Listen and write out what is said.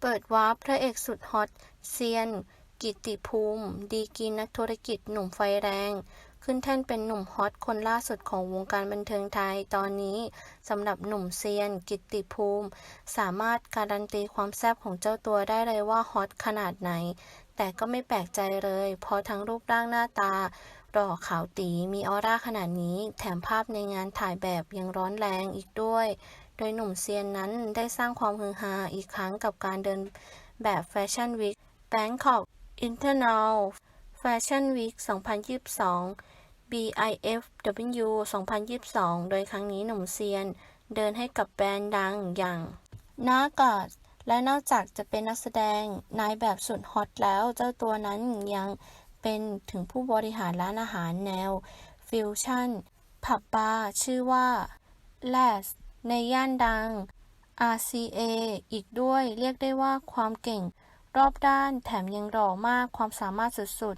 เปิดวาร์ปพระเอกสุดฮอตเซียน กิตติภูมิ ดีกีนักธุรกิจหนุ่มไฟแรง ขึ้นแท่นเป็นหนุ่มฮอตคนล่าสุดของวงการบันเทิงไทยตอนนี้สำหรับหนุ่มเซียน กิตติภูมิ สามารถการันตีความแซ่บของเจ้าตัวได้เลยว่าฮอตขนาดไหน แต่ก็ไม่แปลกใจเลย เพราะทั้งรูปร่างหน้าตา หล่อขาวตีมีออร่าขนาดนี้ แถมภาพในงานถ่ายแบบยังร้อนแรงอีกด้วย โดยหนุ่มเซียนนั้นได้สร้างความฮือฮาอีกครั้งกับการเดินแบบแฟชั่นวีค Bangkok International Fashion Week 2022 BIFW 2022 โดยครั้งนี้หนุ่มเซียน เดินให้กับแบรนด์ดังอย่างนากาดและนอกจากจะเป็นนักแสดงนายแบบสุดฮอตแล้ว เจ้าตัวนั้นยัง เป็นถึงผู้บริหารร้านอาหารแนว ฟิวชั่น ผับบาร์ชื่อว่าแลสในย่านดัง RCA อีกด้วยเรียกได้ว่าความเก่ง รอบด้านแถมยังหล่อมากความสามารถสุด